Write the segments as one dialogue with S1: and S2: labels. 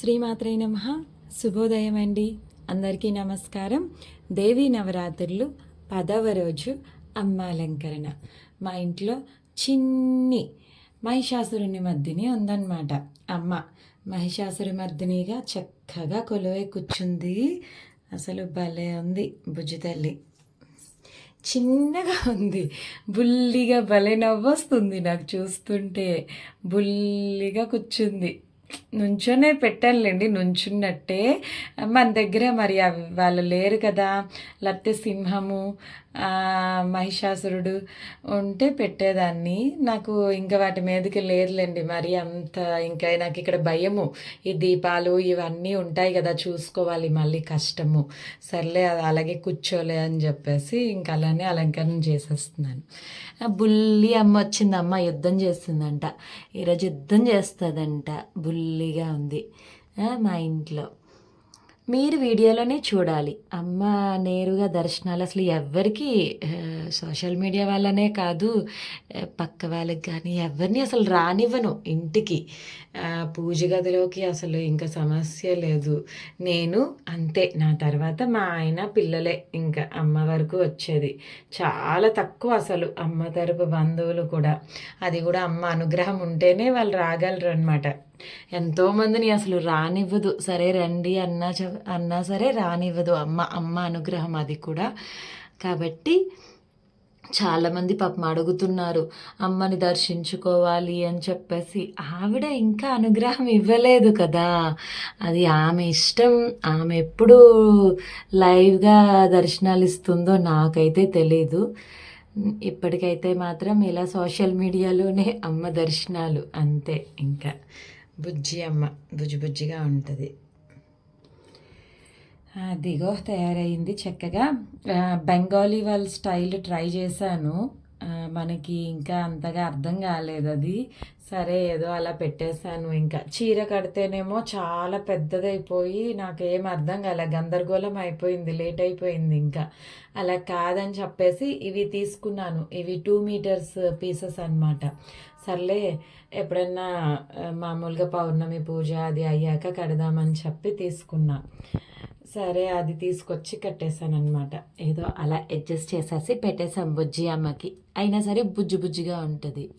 S1: శ్రీమాత్రే నమ. శుభోదయం అండి అందరికీ నమస్కారం. దేవీ నవరాత్రులు పదవ రోజు అమ్మ అలంకరణ మా ఇంట్లో చిన్ని మహిషాసురుని మర్దిని ఉందన్నమాట. అమ్మ మహిషాసురి మర్దినిగా చక్కగా కొలువై కూర్చుంది. అసలు భలే ఉంది బుజ్జి తల్లి. చిన్నగా ఉంది. బుల్లిగా భలే నవ్వొస్తుంది నాకు చూస్తుంటే. బుల్లిగా కూర్చుంది. నుంచోనే పెట్టానులేండి నుంచున్నట్టే. మన దగ్గర మరి అవి వాళ్ళు లేరు కదా. లేకపోతే సింహము మహిషాసురుడు ఉంటే పెట్టేదాన్ని. నాకు ఇంకా వాటి మీదకి లేదులేండి మరి అంత ఇంకా నాకు ఇక్కడ భయము. ఈ దీపాలు ఇవన్నీ ఉంటాయి కదా చూసుకోవాలి మళ్ళీ కష్టము. సర్లే అది అలాగే కూర్చోలే అని చెప్పేసి ఇంకా అలానే అలంకరణ చేసేస్తున్నాను. బుల్లి అమ్మ వచ్చింది అమ్మ యుద్ధం చేస్తుందంట. ఈరోజు యుద్ధం చేస్తుందంట హ్యాపీగా ఉంది. మా ఇంట్లో. మీరు వీడియోలోనే చూడాలి. అమ్మ నేరుగా దర్శనాలు అసలు ఎవ్వరికి సోషల్ మీడియా వల్లనే కాదు పక్క వాళ్ళకి కానీ ఎవరిని అసలు రానివ్వను ఇంటికి. పూజ గదిలోకి అసలు ఇంకా సమస్య లేదు. నేను అంతే. నా తర్వాత మా ఆయన పిల్లలే ఇంకా అమ్మ వరకు వచ్చేది. చాలా తక్కువ అసలు అమ్మ తరపు బంధువులు కూడా. అది కూడా అమ్మ అనుగ్రహం ఉంటేనే వాళ్ళు రాగలరు అనమాట ఎంతో మందిని అసలు రానివ్వదు. సరే రండి అన్నా చె- అన్నా సరే రానివ్వదు. అమ్మ అమ్మ అనుగ్రహం అది కూడా. కాబట్టి చాలామంది పాపం అడుగుతున్నారు. అమ్మని దర్శించుకోవాలి అని చెప్పేసి. ఆవిడ ఇంకా అనుగ్రహం ఇవ్వలేదు కదా. అది ఆమె ఇష్టం. ఆమె ఎప్పుడు లైవ్గా దర్శనాలు ఇస్తుందో నాకైతే తెలీదు. ఇప్పటికైతే మాత్రం ఇలా సోషల్ మీడియాలోనే అమ్మ దర్శనాలు అంతే ఇంకా. బుజ్జి అమ్మ బుజ్జి బుజ్జిగా ఉంటుంది. అదిగో తయారైంది చక్కగా. బెంగాలీ వాళ్ళ స్టైల్ ట్రై చేశాను. మనకి ఇంకా అంతగా అర్థం కాలేదు అది. సరే ఏదో అలా పెట్టేశాను ఇంకా. చీర కడితేనేమో చాలా పెద్దదైపోయి నాకేం అర్థం కాలే. గందరగోళం అయిపోయింది లేట్ అయిపోయింది ఇంకా. అలా కాదని చెప్పేసి ఇవి తీసుకున్నాను. ఇవి టూ మీటర్స్ పీసెస్ అన్నమాట. సర్లే ఎప్పుడన్నా మామూలుగా పౌర్ణమి పూజ అది అయ్యాక కడదామని చెప్పి తీసుకున్నా. సరే అది తీసుకొచ్చి కట్టేశానమాట ఏదో అలా అడ్జస్ట్ చేసేసి పెట్టేశాం బుజ్జి అమ్మకి. అయినా సరే బుజ్జి బుజ్జిగా ఉంటుంది.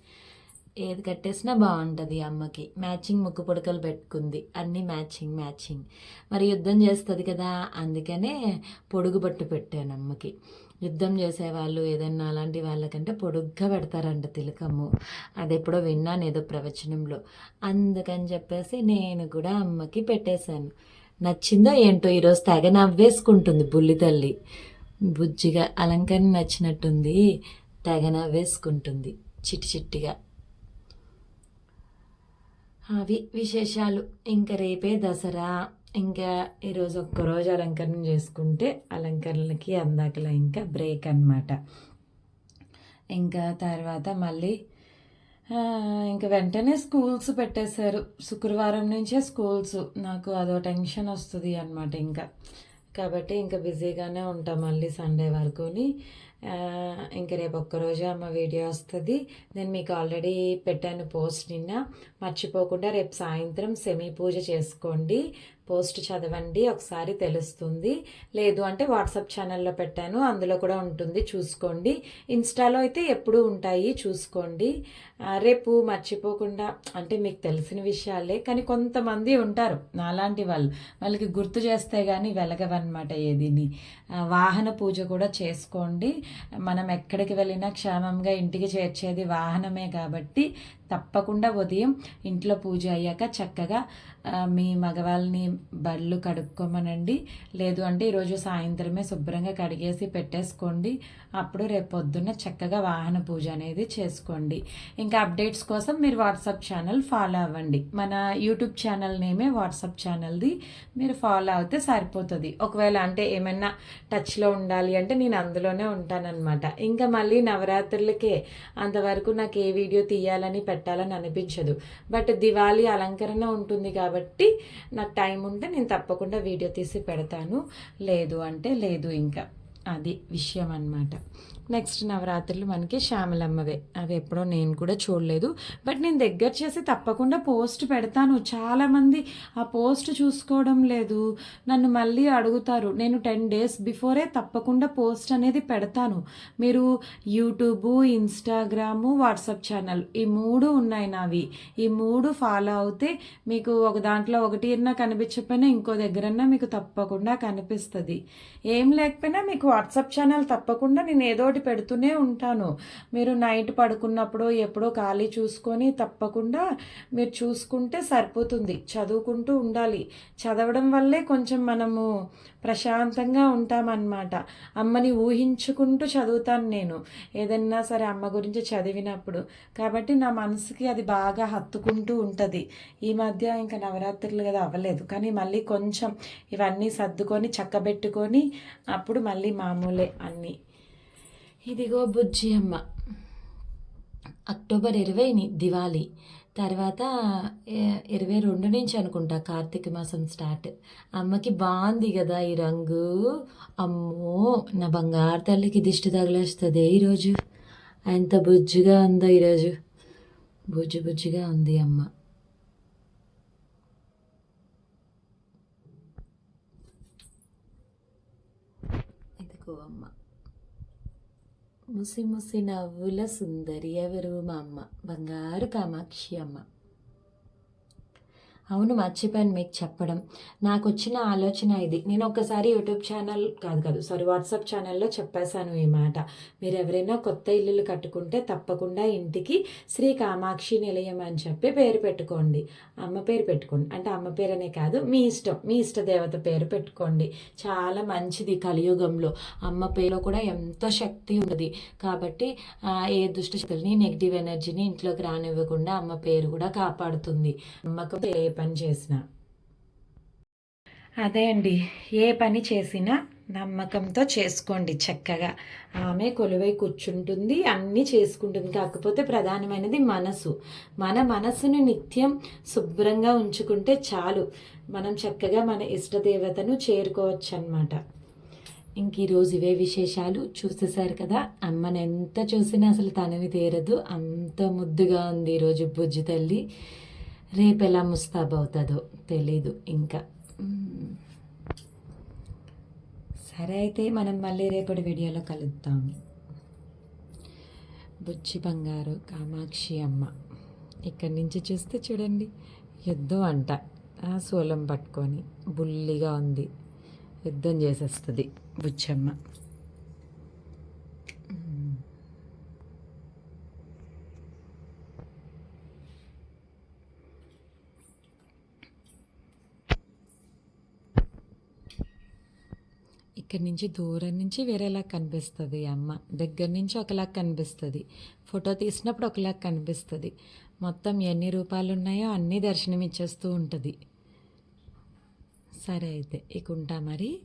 S1: ఏది కట్టేసినా బాగుంటుంది అమ్మకి. మ్యాచింగ్ ముక్కు పుడకలు పెట్టుకుంది. అన్నీ మ్యాచింగ్ మ్యాచింగ్. మరి యుద్ధం చేస్తుంది కదా అందుకనే పొడుగు పట్టు పెట్టాను అమ్మకి. యుద్ధం చేసేవాళ్ళు ఏదన్నా అలాంటి వాళ్ళకంటే పొడుగ్గా పెడతారంట తిలకము అది ఎప్పుడో విన్నాను ఏదో ప్రవచనంలో. అందుకని చెప్పేసి నేను కూడా అమ్మకి పెట్టేశాను. నచ్చిందో ఏంటో ఈరోజు తెగ నవ్వేసుకుంటుంది బుల్లి తల్లి. బుజ్జిగా అలంకరణ నచ్చినట్టుంది తెగ నవ్వేసుకుంటుంది చిట్టి చిట్టిగా. అవి విశేషాలు. ఇంకా రేపే దసరా. ఇంకా ఈరోజు ఒక్కరోజు అలంకరణ చేసుకుంటే అలంకరణలకి అందాకలా ఇంకా బ్రేక్ అన్నమాట. ఇంకా తర్వాత మళ్ళీ ఇంకా వెంటనే స్కూల్స్ పెట్టేశారు. శుక్రవారం నుంచే స్కూల్స్. నాకు అదో టెన్షన్ వస్తుంది అనమాట ఇంకా. కాబట్టి ఇంకా బిజీగానే ఉంటాం మళ్ళీ సండే వరకుని. ఇంకా రేపు ఒక్కరోజు అమ్మ వీడియో వస్తుంది. నేను మీకు ఆల్రెడీ పెట్టాను పోస్ట్ నిన్న. మర్చిపోకుండా రేపు సాయంత్రం సెమీ పూజ చేసుకోండి. పోస్ట్ చదవండి ఒకసారి తెలుస్తుంది. లేదు అంటే వాట్సాప్ ఛానల్లో పెట్టాను అందులో కూడా ఉంటుంది చూసుకోండి. ఇన్స్టాలో అయితే ఎప్పుడూ ఉంటాయి చూసుకోండి. రేపు మర్చిపోకుండా అంటే మీకు తెలిసిన విషయాలే కానీ కొంతమంది ఉంటారు నాలాంటి వాళ్ళు. వాళ్ళకి గుర్తు చేస్తే కానీ వెలగవన్నమాట ఏదిని. వాహన పూజ కూడా చేసుకోండి. మనం ఎక్కడికి వెళ్ళినా క్షేమంగా ఇంటికి చేర్చేది వాహనమే కాబట్టి తప్పకుండా ఉదయం ఇంట్లో పూజ అయ్యాక చక్కగా మీ మగవాళ్ళని బళ్ళు కడుక్కోమనండి. లేదు అంటే ఈరోజు సాయంత్రమే శుభ్రంగా కడిగేసి పెట్టేసుకోండి. అప్పుడు రేపు పొద్దున్న చక్కగా వాహన పూజ అనేది చేసుకోండి. ఇంకా అప్డేట్స్ కోసం మీరు వాట్సాప్ ఛానల్ ఫాలో అవ్వండి. మన యూట్యూబ్ ఛానల్ నేమే వాట్సాప్ ఛానల్ది. మీరు ఫాలో అవుతే సరిపోతుంది. ఒకవేళ అంటే ఏమైనా టచ్లో ఉండాలి అంటే నేను అందులోనే ఉంటానన్నమాట. ఇంకా మళ్ళీ నవరాత్రులకే అంతవరకు నాకు ఏ వీడియో తీయాలని పెట్టాలని అనిపించదు. బట్ దివాళీ అలంకరణ ఉంటుంది కాబట్టి నాకు టైం ఉంటే నేను తప్పకుండా వీడియో తీసి పెడతాను. లేదు అంటే లేదు ఇంకా. అది విషయం అన్నమాట నెక్స్ట్ నవరాత్రులు మనకి శ్యామలమ్మవే. అవి ఎప్పుడో నేను కూడా చూడలేదు. బట్ నేను దగ్గర చేసి తప్పకుండా పోస్ట్ పెడతాను. చాలామంది ఆ పోస్ట్ చూసుకోవడం లేదు. నన్ను మళ్ళీ అడుగుతారు. నేను టెన్ డేస్ బిఫోరే తప్పకుండా పోస్ట్ అనేది పెడతాను. మీరు యూట్యూబ్ ఇన్స్టాగ్రాము వాట్సాప్ ఛానల్ ఈ మూడు ఉన్నాయి నావి. ఈ మూడు ఫాలో అవుతే మీకు ఒక దాంట్లో ఒకటి అన్నా కనిపించకపోయినా ఇంకో దగ్గరన్నా మీకు తప్పకుండా కనిపిస్తుంది. ఏం లేకపోయినా మీకు వాట్సాప్ ఛానల్ తప్పకుండా నేను ఏదో ఒకటి పెడుతూనే ఉంటాను. మీరు నైట్ పడుకున్నప్పుడు ఎప్పుడో ఖాళీ చూసుకొని తప్పకుండా మీరు చూసుకుంటే సరిపోతుంది. చదువుకుంటూ ఉండాలి. చదవడం వల్లే కొంచెం మనము ప్రశాంతంగా ఉంటామన్నమాట. అమ్మని ఊహించుకుంటూ చదువుతాను నేను. ఏదన్నా సరే అమ్మ గురించి చదివినప్పుడు. కాబట్టి నా మనసుకి అది బాగా హత్తుకుంటూ ఉంటుంది. ఈ మధ్య ఇంకా నవరాత్రులు కదా అవ్వలేదు. కానీ మళ్ళీ కొంచెం ఇవన్నీ సర్దుకొని చక్కబెట్టుకొని అప్పుడు మళ్ళీ మామూలే అన్నీ. ఇదిగో బుజ్జి అమ్మ. అక్టోబర్ ఇరవైని దివాళీ. తర్వాత ఇరవై రెండు నుంచి అనుకుంటా కార్తీక మాసం స్టార్ట్. అమ్మకి బాగుంది కదా ఈ రంగు. అమ్మో నా బంగారు తల్లికి దిష్టి తగిలేస్తుంది ఈరోజు. ఎంత బుజ్జిగా ఉందో ఈరోజు. బుజ్జి బుజ్జిగా ఉంది అమ్మ. ఇదిగో ముసి ముసి నవ్వుల సుందరి ఎవరు మా అమ్మ? బంగారు కామాక్షి అమ్మ. అవును మర్చిపోయాను మీకు చెప్పడం. నాకు వచ్చిన ఆలోచన ఇది. నేను ఒకసారి యూట్యూబ్ ఛానల్ కాదు కాదు సారీ వాట్సాప్ ఛానల్లో చెప్పేశాను ఈ మాట. మీరు ఎవరైనా కొత్త ఇల్లులు కట్టుకుంటే తప్పకుండా ఇంటికి శ్రీ కామాక్షి నిలయం అని చెప్పి పేరు పెట్టుకోండి. అమ్మ పేరు పెట్టుకోండి. అంటే అమ్మ పేరు అనే కాదు మీ ఇష్టం మీ ఇష్ట దేవత పేరు పెట్టుకోండి. చాలా మంచిది కలియుగంలో. అమ్మ పేరులో కూడా ఎంతో శక్తి ఉంది కాబట్టి ఏ దుష్ట శక్తుల్ని నెగిటివ్ ఎనర్జీని ఇంట్లోకి రానివ్వకుండా అమ్మ పేరు కూడా కాపాడుతుంది. అమ్మకు ఏ పని చేసినా. అదే అండి. ఏ పని చేసినా నమ్మకంతో చేసుకోండి చక్కగా. ఆమె కొలువై కూర్చుంటుంది అన్నీ చేసుకుంటుంది. కాకపోతే ప్రధానమైనది మనసు. మన మనసును నిత్యం శుభ్రంగా ఉంచుకుంటే చాలు. మనం చక్కగా మన ఇష్టదేవతను చేరుకోవచ్చు అన్నమాట ఇంక ఈరోజు ఇవే విశేషాలు. చూసేశారు కదా అమ్మని ఎంత చూసినా అసలు తనవి తీరదు. అంత ముద్దుగా ఉంది ఈరోజు బుజ్జి తల్లి. రేపు ఎలా ముస్తాబ్ అవుతుందో తెలీదు ఇంకా. సరే అయితే మనం మళ్ళీ రేపటి వీడియోలో కలుద్దాం. బుచ్చి బంగారు కామాక్షి అమ్మ. ఇక్కడి నుంచి చూస్తే చూడండి యుద్ధం అంట. ఆ పట్టుకొని బుల్లిగా ఉంది. యుద్ధం చేసేస్తుంది బుచ్చమ్మ ఇక్కడి నుంచి దూరం నుంచి వేరేలా కనిపిస్తుంది అమ్మ. దగ్గర నుంచి ఒకలా కనిపిస్తుంది. ఫోటో తీసినప్పుడు ఒకలా కనిపిస్తుంది. మొత్తం ఎన్ని రూపాలు ఉన్నాయో అన్నీ దర్శనం ఇచ్చేస్తూ ఉంటుంది. సరే అయితే ఇక ఉంటా మరి.